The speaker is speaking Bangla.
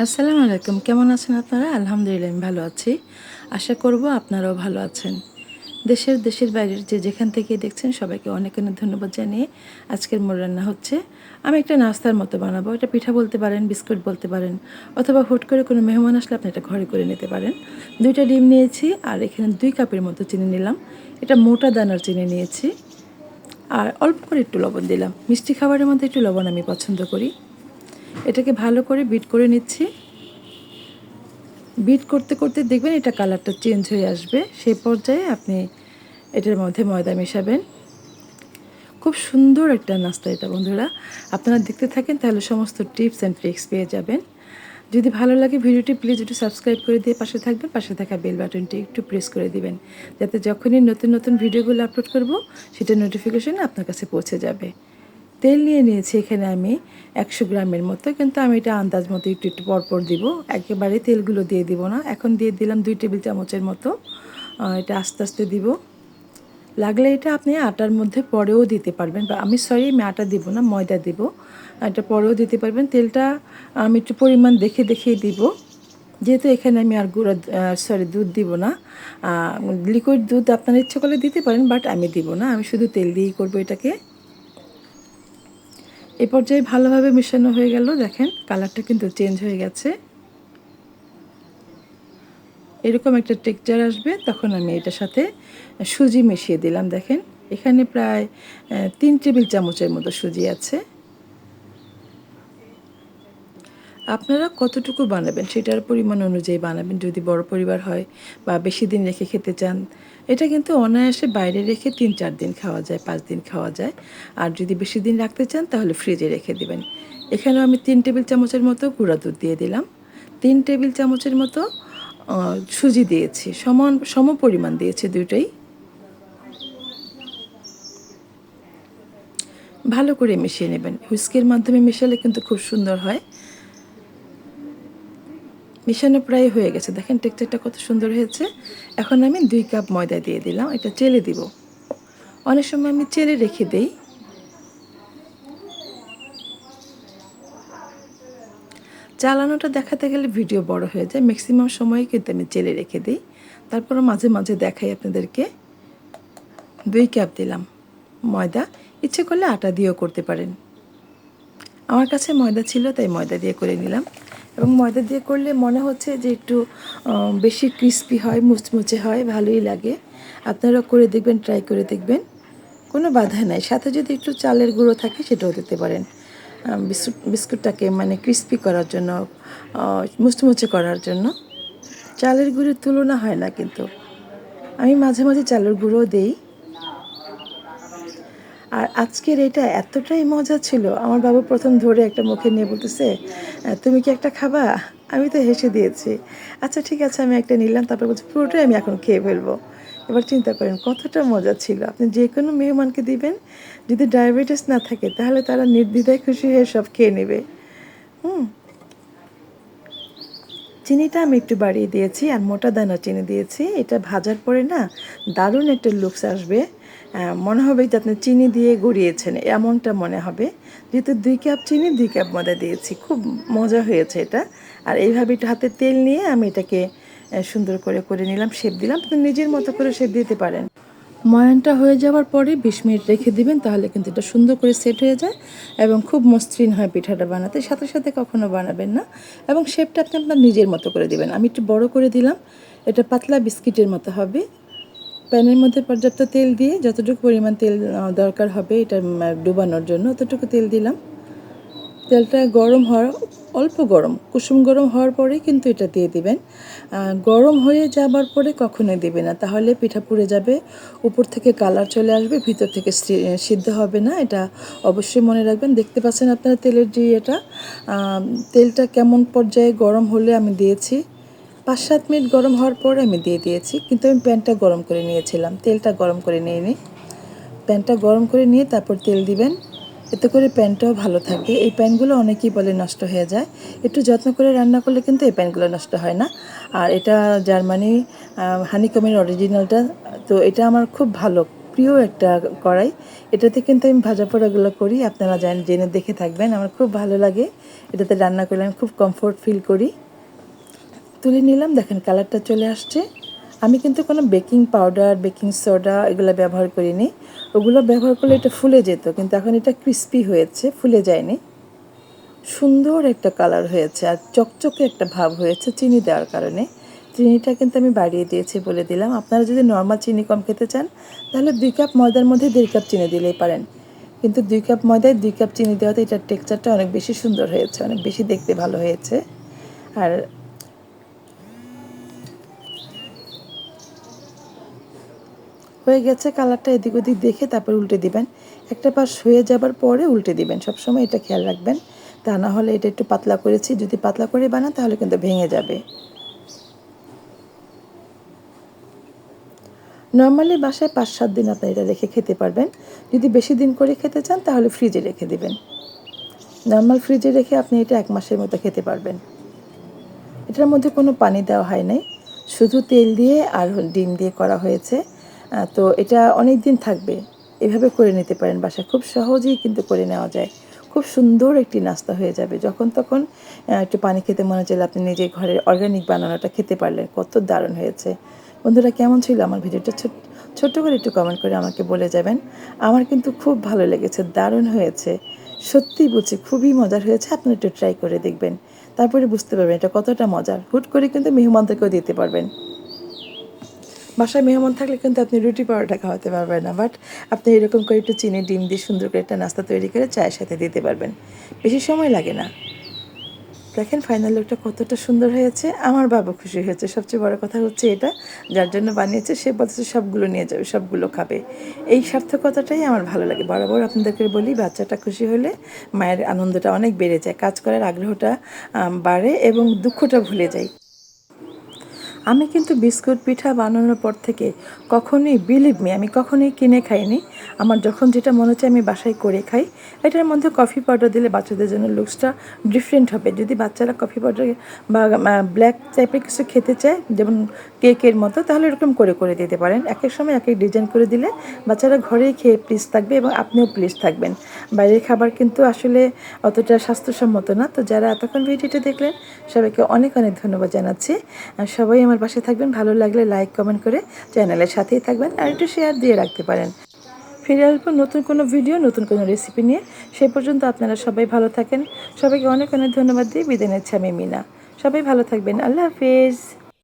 আসসালামু আলাইকুম, কেমন আছেন আপনারা? আলহামদুলিল্লাহ, আমি ভালো আছি। আশা করব আপনারাও ভালো আছেন। দেশের দেশের বাইরের যে যেখান থেকে দেখছেন, সবাইকে অনেক অনেক ধন্যবাদ জানিয়ে আজকের মোর রান্না হচ্ছে। আমি একটা নাস্তার মতো বানাবো। এটা পিঠা বলতে পারেন, বিস্কুট বলতে পারেন, অথবা হুট করে কোনো মেহমান আসলে আপনি এটা ঘরে করে নিতে পারেন। দুইটা ডিম নিয়েছি, আর এখানে দুই কাপের মতো চিনি নিলাম। এটা মোটা দানার চিনি নিয়েছি। আর অল্প করে একটু লবণ দিলাম। মিষ্টি খাবারের মধ্যে একটু লবণ আমি পছন্দ করি। এটাকে ভালো করে বিট করে নিচ্ছি। বিট করতে করতে দেখবেন এটা কালারটা চেঞ্জ হয়ে আসবে। সেই পর্যায়ে আপনি এটার মধ্যে ময়দা মেশাবেন। খুব সুন্দর একটা নাস্তা এটা, বন্ধুরা। আপনারা দেখতে থাকেন তাহলে সমস্ত টিপস অ্যান্ড ট্রিক্স পেয়ে যাবেন। যদি ভালো লাগে ভিডিওটি প্লিজ একটু সাবস্ক্রাইব করে দিয়ে পাশে থাকবেন। পাশে থাকা বেল বাটনটি একটু প্রেস করে দিবেন। যাতে যখনই নতুন নতুন ভিডিওগুলো আপলোড করব, সেটা নোটিফিকেশন আপনার কাছে পৌঁছে যাবে। তেল নিয়ে নিয়েছি এখানে আমি একশো গ্রামের মতো, কিন্তু আমি এটা আন্দাজ মতো একটু একটু পরপর দিব। একেবারে তেলগুলো দিয়ে দিব না। এখন দিয়ে দিলাম দুই টেবিল চামচের মতো। এটা আস্তে আস্তে দিব। লাগলে এটা আপনি আটার মধ্যে পরেও দিতে পারবেন। বা আমি সরি, আমি আটা দিব না, ময়দা দিব। এটা পরেও দিতে পারবেন। তেলটা আমি একটু পরিমাণ দেখে দেখেই দিব। যেহেতু এখানে আমি আর গুঁড়া সরি, দুধ দিব না। লিকুইড দুধ আপনার ইচ্ছে করলে দিতে পারেন, বাট আমি দিব না। আমি শুধু তেল দিয়েই করব এটাকে। এ পর্যায়ে ভালোভাবে মেশানো হয়ে গেল, দেখেন, কালারটা কিন্তু চেঞ্জ হয়ে গেছে। এরকম একটা টেক্সচার আসবে, তখন আমি এটার সাথে সুজি মিশিয়ে দিলাম, দেখেন। এখানে প্রায় তিন টেবিল চামচের মতো সুজি আছে। আপনারা কতটুকু বানাবেন, সেটার পরিমাণ অনুযায়ী বানাবেন, যদি বড় পরিবার হয় বা বেশি দিন রেখে খেতে চান এটা কিন্তু অনায়াসে বাইরে রেখে তিন, চার দিন খাওয়া যায়, পাঁচ দিন খাওয়া যায়। আর যদি বেশি দিন রাখতে চান, তাহলে ফ্রিজে রেখে দিবেন। এখানেও আমি তিন টেবিল চামচের মতো গুঁড়া দুধ দিয়ে দিলাম। তিন টেবিল চামচের মতো সুজি দিয়েছি। সমান, সম পরিমাণ দিয়েছি দুইটাই। ভালো করে মিশিয়ে নেবেন। হুইস্কের মাধ্যমে মেশালে কিন্তু খুব সুন্দর হয়। মিশানো প্রায় হয়ে গেছে। দেখেন টেক্সচারটা কত সুন্দর হয়েছে। এখন আমি দুই কাপ ময়দা দিয়ে দিলাম এটা চেলে দিব। অনেক সময় আমি চেলে রেখে দেই। চালানোটা দেখাতে গেলে ভিডিও বড় হয়ে যায়। ম্যাক্সিমাম সময় কিন্তু আমি চেলে রেখে দিই। তারপরও মাঝে মাঝে দেখাই আপনাদেরকে। দুই কাপ দিলাম ময়দা। ইচ্ছে করলে আটা দিয়েও করতে পারেন। আমার কাছে ময়দা ছিল, তাই ময়দা দিয়ে করে নিলাম। এবং ময়দা দিয়ে করলে মনে হচ্ছে যে একটু বেশি ক্রিস্পি হয়, মুচমুচে হয়, ভালোই লাগে। আপনারা করে দেখবেন ট্রাই করে দেখবেন। কোনো বাধা নাই। সাথে যদি একটু চালের গুঁড়ো থাকে, সেটাও দিতে পারেন। বিস্কুট, বিস্কুটটাকে মানে ক্রিস্পি করার জন্য মুচমুচে করার জন্য। চালের গুঁড়োর তুলনা হয় না কিন্তু। আমি মাঝে মাঝে চালের গুঁড়ো দেই। আর আজকের এটা এতটাই মজা ছিল, আমার বাবু প্রথম ধরে একটা মুখে নিয়ে বলতেছে তুমি কি একটা খাবা? আমি তো হেসে দিয়েছি আচ্ছা ঠিক আছে, আমি একটা নিলাম। তারপর বলছি, পুরোটাই আমি এখন খেয়ে ফেলব। এবার চিন্তা করেন, কতটা মজা ছিল। আপনি যে কোনো মেহমানকে দিবেন, যদি ডায়াবেটিস না থাকে, তাহলে তারা নির্দ্বিধায় খুশি হয়ে সব খেয়ে নেবে। হুম। চিনিটা আমি একটু বাড়িয়ে দিয়েছি, আর মোটা দানা চিনি দিয়েছি। এটা ভাজার পরে না, দারুণ একটা লুকস আসবে। মনে হবে যে আপনি চিনি দিয়ে গড়িয়েছেন, এমনটা মনে হবে। যেহেতু দুই কাপ চিনি, দুই কাপ ময়দা দিয়েছি, খুব মজা হয়েছে এটা। আর এইভাবে একটু হাতে তেল নিয়ে আমি এটাকে সুন্দর করে করে নিলাম, শেপ দিলাম। আপনি নিজের মতো করে শেপ দিতে পারেন। ময়ানটা হয়ে যাওয়ার পরে বিশ মিনিট রেখে দিবেন, তাহলে কিন্তু এটা সুন্দর করে সেট হয়ে যায় এবং খুব মসৃণ হয় পিঠাটা বানাতে। সাথে সাথে কখনো বানাবেন না এবং শেপটা আপনি আপনার নিজের মতো করে দিবেন। আমি একটু বড় করে দিলাম, এটা পাতলা বিস্কিটের মতো হবে। প্যানের মধ্যে পর্যাপ্ত তেল দিয়ে যতটুকু পরিমাণ তেল দরকার হবে এটা ডুবানোর জন্য অতটুকু তেল দিলাম। তেলটা গরম হওয়ার, অল্প গরম, কুসুম গরম হওয়ার পরেই কিন্তু এটা দিয়ে দিবেন। গরম হয়ে যাবার পরে কখনোই দেবে না, তাহলে পিঠা পুড়ে যাবে, উপর থেকে কালার চলে আসবে, ভিতর থেকে সিদ্ধ হবে না, এটা অবশ্যই মনে রাখবেন। দেখতে পাচ্ছেন আপনারা তেলের যে এটা তেলটা কেমন পর্যায়ে গরম হলে আমি দিয়েছি। পাঁচ সাত মিনিট গরম হওয়ার পর আমি দিয়ে দিয়েছি, কিন্তু আমি প্যানটা গরম করে নিয়েছিলাম। তেলটা গরম করে নিয়ে নিই প্যানটা গরম করে নিয়ে তারপর তেল দিবেন। এতে করে প্যানটাও ভালো থাকে। এই প্যানগুলো অনেকেই বলে নষ্ট হয়ে যায়। একটু যত্ন করে রান্না করলে কিন্তু এই প্যানগুলো নষ্ট হয় না। আর এটা জার্মানি হানিকমের অরিজিনালটা তো এটা আমার খুব ভালো, প্রিয় একটা কড়াই। এটাতে কিন্তু আমি ভাজা পোড়াগুলো করি। আপনারা জান, জেনে দেখে থাকবেন। আমার খুব ভালো লাগে। এটাতে রান্না করলে আমি খুব কমফোর্ট ফিল করি। তুলে নিলাম। দেখেন কালারটা চলে আসছে। আমি কিন্তু কোনো বেকিং পাউডার, বেকিং সোডা এগুলো ব্যবহার করিনি। ওগুলো ব্যবহার করলে এটা ফুলে যেত, কিন্তু এখন এটা ক্রিস্পি হয়েছে, ফুলে যায়নি। সুন্দর একটা কালার হয়েছে আর চকচকে একটা ভাব হয়েছে চিনি দেওয়ার কারণে। চিনিটা কিন্তু আমি বাড়িয়ে দিয়েছি বলে দিলাম। আপনারা যদি নর্মাল চিনি কম খেতে চান, তাহলে দুই কাপ ময়দার মধ্যে দেড় কাপ চিনি দিলেই পারেন। কিন্তু দুই কাপ ময়দায় দুই কাপ চিনি দেওয়াতে এটার টেক্সচারটা অনেক বেশি সুন্দর হয়েছে, অনেক বেশি দেখতে ভালো হয়েছে। আর হয়ে গেছে, কালারটা এদিক ওদিক দেখে তারপর উল্টে দিবেন। একটা পাশ হয়ে যাবার পরে উল্টে দিবেন। সবসময় এটা খেয়াল রাখবেন। তা না হলে এটা একটু পাতলা করেছি, যদি পাতলা করে বানান তাহলে কিন্তু ভেঙে যাবে। নর্মালি বাসায় পাঁচ সাত দিন আপনি এটা রেখে খেতে পারবেন। যদি বেশি দিন করে খেতে চান তাহলে ফ্রিজে রেখে দিবেন। নর্মাল ফ্রিজে রেখে আপনি এটা এক মাসের মতো খেতে পারবেন। এটার মধ্যে কোনো পানি দেওয়া হয় নাই। শুধু তেল দিয়ে আর ডিম দিয়ে করা হয়েছে। তো এটা অনেক দিন থাকবে। এভাবে করে নিতে পারেন বাসায়। খুব সহজেই কিন্তু করে নেওয়া যায়। খুব সুন্দর একটি নাস্তা হয়ে যাবে। যখন তখন একটু পানি খেতে মনে চাইলে আপনি নিজে ঘরের অর্গানিক বানানোটা খেতে পারলেন। কত দারুণ হয়েছে। বন্ধুরা, কেমন ছিল আমার ভিডিওটা? ছোট ছোট্ট করে একটু কমেন্ট করে আমাকে বলে যাবেন। আমার কিন্তু খুব ভালো লেগেছে। দারুণ হয়েছে। সত্যি বলছি, খুবই মজার হয়েছে। আপনারা একটু ট্রাই করে দেখবেন। তারপরে বুঝতে পারবেন এটা কতটা মজার। হুট করে কিন্তু মেহমানদেরকেও দিতে পারবেন। বাসায় মেহমান থাকলে কিন্তু আপনি রুটি পরোটা খাওয়াতে পারবেন না বাট আপনি এরকম করে একটু চিনি, ডিম দিয়ে সুন্দর করে একটা নাস্তা তৈরি করে চায়ের সাথে দিতে পারবেন। বেশি সময় লাগে না। দেখেন ফাইনাল লুকটা কতটা সুন্দর হয়েছে। আমার বাবা খুশি হয়েছে। সবচেয়ে বড় কথা হচ্ছে এটা, যার জন্য বানিয়েছে, সে বলছে সবগুলো নিয়ে যাবে, সবগুলো খাবে। এই সার্থকতাটাই আমার ভালো লাগে। বরাবর আপনাদেরকে বলি, বাচ্চাটা খুশি হলে মায়ের আনন্দটা অনেক বেড়ে যায়। কাজ করার আগ্রহটা বাড়ে এবং দুঃখটা ভুলে যায়। আমি কিন্তু বিস্কুট পিঠা বানানোর পর থেকে কখনোই বিলিভ মি আমি কখনোই কিনে খাইনি। আমার যখন যেটা মনে হচ্ছে আমি বাসায় করে খাই, এটার মধ্যে কফি পাউডার দিলে বাচ্চাদের জন্য লুকসটা ডিফারেন্ট হবে। যদি বাচ্চারা কফি পাউডার বা ব্ল্যাক টাইপের কিছু খেতে চায়, যেমন কেকের মতো, তাহলে এরকম করে করে দিতে পারেন। এক এক সময়, এক এক ডিজাইন করে দিলে বাচ্চারা ঘরেই খেয়ে প্লিজ থাকবে এবং আপনিও প্লিজ থাকবেন। বাইরের খাবার কিন্তু আসলে অতটা স্বাস্থ্যসম্মত না। তো যারা এতক্ষণ ভিডিওটা দেখলেন, সবাইকে অনেক অনেক ধন্যবাদ জানাচ্ছি। সবাই আমার পাশে থাকবেন। ভালো লাগলে লাইক কমেন্ট করে চ্যানেলের সাথেই থাকবেন আর একটু শেয়ার দিয়ে রাখতে পারেন। ফিরে আসব নতুন কোনো ভিডিও নতুন কোনো রেসিপি নিয়ে। সেই পর্যন্ত আপনারা সবাই ভালো থাকেন। সবাইকে অনেক অনেক ধন্যবাদ দিয়ে বিদায় নিচ্ছি আমি মিনা। সবাই ভালো থাকবেন। আল্লাহ হাফিজ।